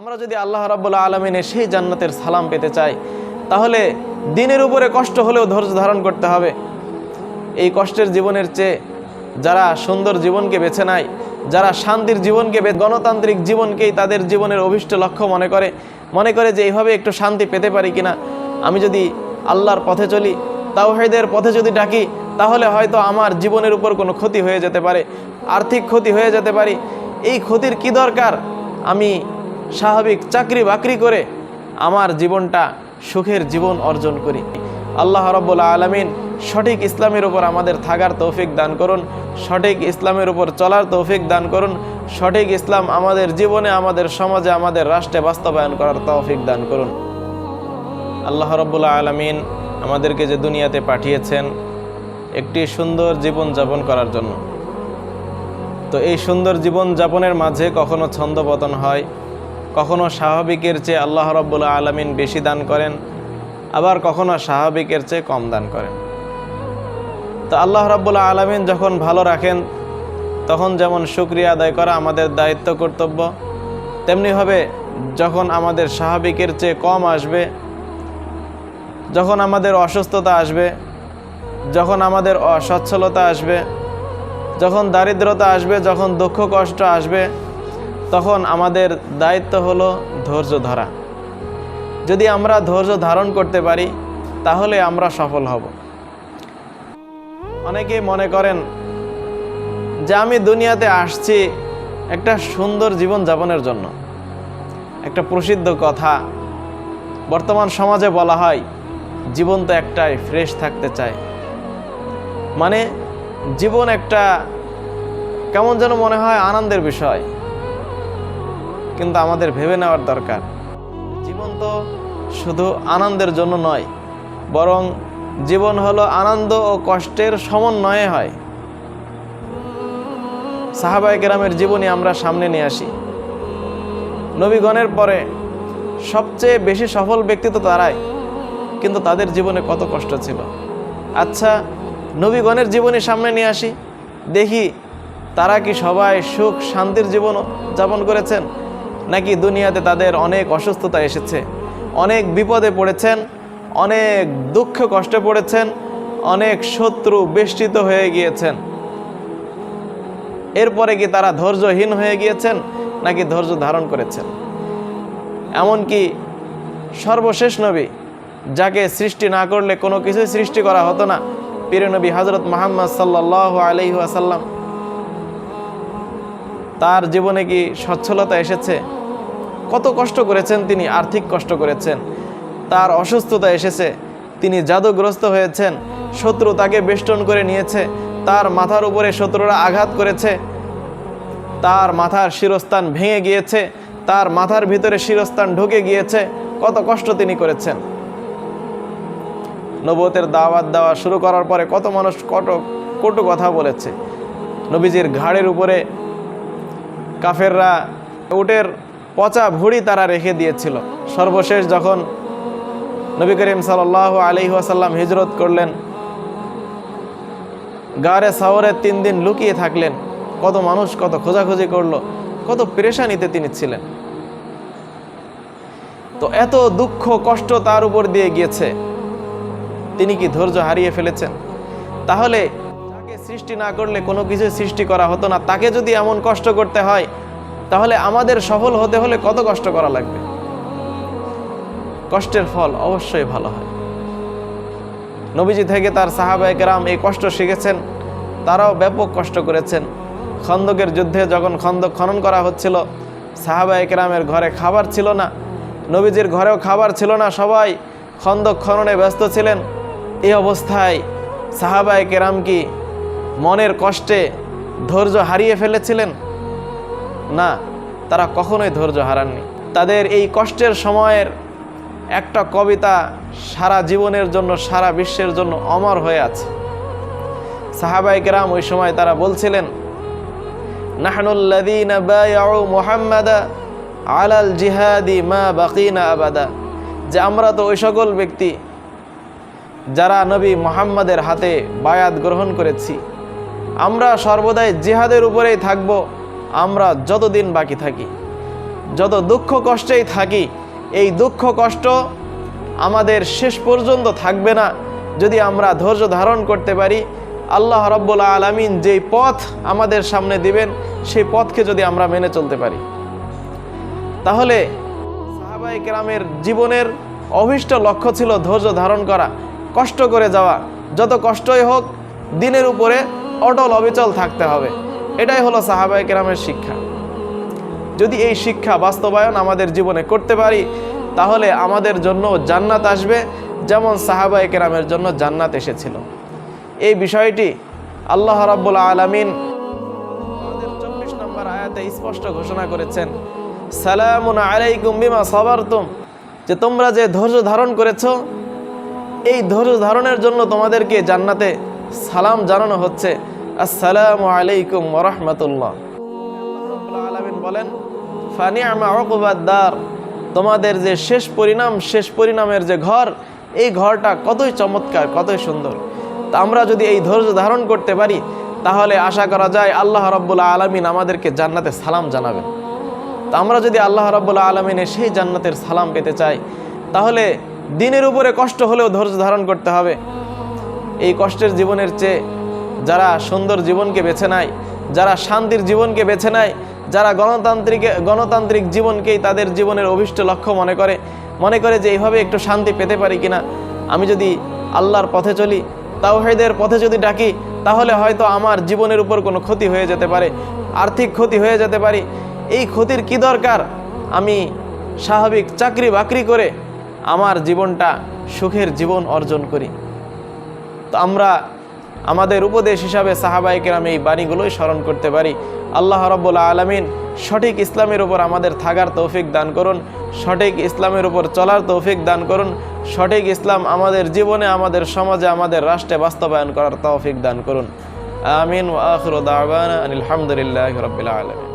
আমরা যদি আল্লাহ রাব্বুল আলমিনের সেই জান্নাতের সালাম পেতে চাই, তাহলে দিনের উপরে কষ্ট হলেও ধৈর্য ধারণ করতে হবে। এই কষ্টের জীবনের চেয়ে যারা সুন্দর জীবনকে বেছে নেয়, যারা শান্তির জীবনকে গণতান্ত্রিক জীবনকেই তাদের জীবনের অভিষ্ট লক্ষ্য মনে করে মনে করে যে এইভাবে একটু শান্তি পেতে পারি কিনা। আমি যদি আল্লাহর পথে চলি, তাওহেদের পথে যদি ডাকি, তাহলে হয়তো আমার জীবনের উপর কোনো ক্ষতি হয়ে যেতে পারে, আর্থিক ক্ষতি হয়ে যেতে পারে। এই ক্ষতির কি দরকার? আমি স্বাভাবিক চাকরি বাকরি করে আমার জীবনটা সুখের জীবন অর্জন করি। আল্লাহ রব্বুল্লা আলমিন সঠিক ইসলামের উপর আমাদের থাকার তৌফিক দান করুন, সঠিক ইসলামের উপর চলার তৌফিক দান করুন, সঠিক ইসলাম আমাদের জীবনে, আমাদের সমাজে, আমাদের রাষ্ট্রে বাস্তবায়ন করার তৌফিক দান করুন। আল্লাহ রব্বুল্লা আলমিন আমাদেরকে যে দুনিয়াতে পাঠিয়েছেন, একটি সুন্দর জীবন যাপন করার জন্য। তো এই সুন্দর জীবন যাপনের মাঝে কখনো ছন্দপতন হয় কখনো স্বাভাবিকের চেয়ে আল্লাহ রব্বুল্লা আলমিন বেশি দান করেন, আবার কখনো স্বাভাবিকের চেয়ে কম দান করেন। তো আল্লাহ রাব্বুল্লাহ আলমিন যখন ভালো রাখেন, তখন যেমন শুক্রিয়া আদায় করা আমাদের দায়িত্ব কর্তব্য তেমনিভাবে যখন আমাদের স্বাভাবিকের চেয়ে কম আসবে, যখন আমাদের অসুস্থতা আসবে, যখন আমাদের অসচ্ছলতা আসবে, যখন দারিদ্রতা আসবে, যখন দুঃখ কষ্ট আসবে তখন আমাদের দায়িত্ব হলো ধৈর্য ধরা। যদি আমরা ধৈর্য ধারণ করতে পারি, তাহলে আমরা সফল হব। অনেকেই মনে করেন যে আমি দুনিয়াতে আসছি একটা সুন্দর জীবন যাপনের জন্য। একটা প্রসিদ্ধ কথা, বর্তমান সমাজে বলা হয়, জীবন তো একটাই, ফ্রেশ থাকতে চায় মানে জীবন একটা কেমন যেন মনে হয় আনন্দের বিষয়। কিন্তু আমাদের ভেবে নেওয়ার দরকার। জীবন তো শুধু আনন্দের জন্য নয়, বরং জীবন হলো আনন্দ ও কষ্টের সমন্বয়ে হয়। সাহাবাই গ্রামের জীবনী আমরা সামনে নিয়ে আসি। নবীগণের পরে সবচেয়ে বেশি সফল ব্যক্তি তো তারাই, কিন্তু তাদের জীবনে কত কষ্ট ছিল। আচ্ছা নবীগণের জীবনী সামনে নিয়ে আসি। দেখি তারা কি সবাই সুখ, শান্তির জীবন যাপন করেছেন? নাকি দুনিয়াতে তাদের অনেক অসুস্থতা এসেছে? অনেক বিপদে পড়েছেন, অনেক দুঃখ কষ্টে পড়েছেন, অনেক শত্রু বেষ্টিত হয়ে গিয়েছেন। এরপরে কি তারা ধৈর্যহীন হয়ে গিয়েছেন নাকি ধৈর্য ধারণ করেছেন? এমনকি সর্বশেষ নবী, যাকে সৃষ্টি না করলে কোনো কিছুই সৃষ্টি করা হতো না, পীর নবী হজরত মোহাম্মদ সাল্লাহ আলহি তার জীবনে কি সচ্ছলতা এসেছে? কত কষ্ট করেছেন তিনি, আর্থিক কষ্ট করেছেন। তার অসুস্থতা এসেছে, তিনি জাদুগ্রস্ত হয়েছেন, শত্রু তাকে বেষ্টন করে নিয়েছে, তার মাথার উপরে শত্রুরা আঘাত করেছে। তার মাথার শিরস্থান ভেঙে গিয়েছে, তার মাথার ভিতরে শিরস্থান ঢুকে গিয়েছে, কত কষ্ট তিনি করেছেন। নবতের দাওয়াত দেওয়া শুরু করার পরে কত মানুষ কত কটু কথা বলেছে। নবীজির ঘাড়ের উপরে কাফেররা উটের পচা ভুড়ি তারা রেখে দিয়েছিল। সর্বশেষ যখন নবী করিম সাল আলি হিজরত করলেন গাড়ে সাওরে তিন দিন লুকিয়ে থাকলেন, কত মানুষ কত খোঁজাখুঁজি করল, কত পেরেশানিতে তিনি ছিলেন। তো এত দুঃখ কষ্ট তার উপর দিয়ে গিয়েছে। তিনি কি ধৈর্য হারিয়ে ফেলেছেন? তাহলে সৃষ্টি না করলে কোনো কিছু সৃষ্টি করা হতো না। তাকে যদি এমন কষ্ট করতে হয়, তাহলে আমাদের সফল হতে হলে কত কষ্ট করা লাগবে? কষ্টের ফল অবশ্যই ভালো হয়। নবীজি থেকে তার সাহাবায় কেরাম এই কষ্ট শিখেছেন, তারাও ব্যাপক কষ্ট করেছেন। খন্দকের যুদ্ধে যখন খন্দক খনন করা হচ্ছিল, সাহাবায় কেরামের ঘরে খাবার ছিল না, নবীজির ঘরেও খাবার ছিল না, সবাই খন্দক খননে ব্যস্ত ছিলেন। এই অবস্থায় সাহাবায় কেরাম কি মনের কষ্টে ধৈর্য হারিয়ে ফেলেছিলেন? না, তারা কখনোই ধৈর্য হারাননি। তাদের এই কষ্টের সময়ের একটা কবিতা সারা জীবনের জন্য, সারা বিশ্বের জন্য অমর হয়ে আছে। সাহাবাই কেরাম ওই সময় তারা বলছিলেন আলাল জিহাদি মা বাকিনা আবাদা। যে আমরা তো ওই সকল ব্যক্তি যারা নবী মোহাম্মদের হাতে বায়াত গ্রহণ করেছি আমরা সর্বদাই জিহাদের উপরেই থাকব, আমরা যতদিন বাকি থাকি। যত দুঃখ কষ্টেই থাকি, এই দুঃখ কষ্ট আমাদের শেষ পর্যন্ত থাকবে না যদি আমরা ধৈর্য ধারণ করতে পারি। আল্লাহ রব্বুল আলমিন যেই পথ আমাদের সামনে দিবেন, সেই পথকে যদি আমরা মেনে চলতে পারি। তাহলে সাহাবাই কেরামের জীবনের অভীষ্ট লক্ষ্য ছিল ধৈর্য ধারণ করা, কষ্ট করে যাওয়া। যত কষ্টই হোক, দিনের উপরে অটল অবিচল থাকতে হবে। এটাই হলো সাহাবাই কেরামের শিক্ষা। যদি এই শিক্ষা বাস্তবায়ন আমাদের জীবনে করতে পারি, তাহলে আমাদের জন্য জান্নাত আসবে, যেমন সাহাবাই কেরামের জন্য জান্নাত এসেছিল। এই বিষয়টি আল্লাহ রাব্বুল আলামিন আমাদের চব্বিশ নম্বর আয়াতে স্পষ্ট ঘোষণা করেছেন। সালামুন আলাইকুম বিমা সাবারতুম। যে তোমরা যে ধৈর্য ধারণ করেছ, এই ধৈর্য ধারণের জন্য তোমাদেরকে জান্নাতে সালাম জানানো হচ্ছে। আসসালামু আলাইকুম ওরহমতুল্লাহ আলামিন বলেন ফানিয়ামা অকুবাদ্দার তোমাদের যে শেষ পরিণাম, শেষ পরিণামের যে ঘর, এই ঘরটা কতই চমৎকার, কতই সুন্দর। তা আমরা যদি এই ধৈর্য ধারণ করতে পারি, তাহলে আশা করা যায় আল্লাহ রব্বুল্লা আলমিন আমাদেরকে জান্নাতে সালাম জানাবেন। তা আমরা যদি আল্লাহ রব্বুল্লা আলমিনের সেই জান্নাতের সালাম পেতে চাই, তাহলে দিনের উপরে কষ্ট হলেও ধৈর্য ধারণ করতে হবে। এই কষ্টের জীবনের চেয়ে যারা সুন্দর জীবনকে বেছে নেয়, যারা শান্তির জীবনকে বেছে নেয়, যারা গণতান্ত্রিক গণতান্ত্রিক জীবনকেই তাদের জীবনের অভিষ্ট লক্ষ্য মনে করে মনে করে যে এইভাবে একটু শান্তি পেতে পারি কিনা। আমি যদি আল্লাহর পথে চলি, তাওহেদের পথে যদি ডাকি, তাহলে হয়তো আমার জীবনের উপর কোনো ক্ষতি হয়ে যেতে পারে, আর্থিক ক্ষতি হয়ে যেতে পারে। এই ক্ষতির কি দরকার? আমি স্বাভাবিক চাকরি বাকরি করে আমার জীবনটা সুখের জীবন অর্জন করি। তো আমরা আমাদের উপদেশ হিসাবে সাহাবাইকের আমি এই বাণীগুলোই স্মরণ করতে পারি। আল্লাহ রব্বুল্লা আলমিন সঠিক ইসলামের উপর আমাদের থাকার তৌফিক দান করুন, সঠিক ইসলামের উপর চলার তৌফিক দান করুন, সঠিক ইসলাম আমাদের জীবনে, আমাদের সমাজে, আমাদের রাষ্ট্রে বাস্তবায়ন করার তৌফিক দান করুন। আমিন আলহামদুলিল্লাহ রবিল আলমিন।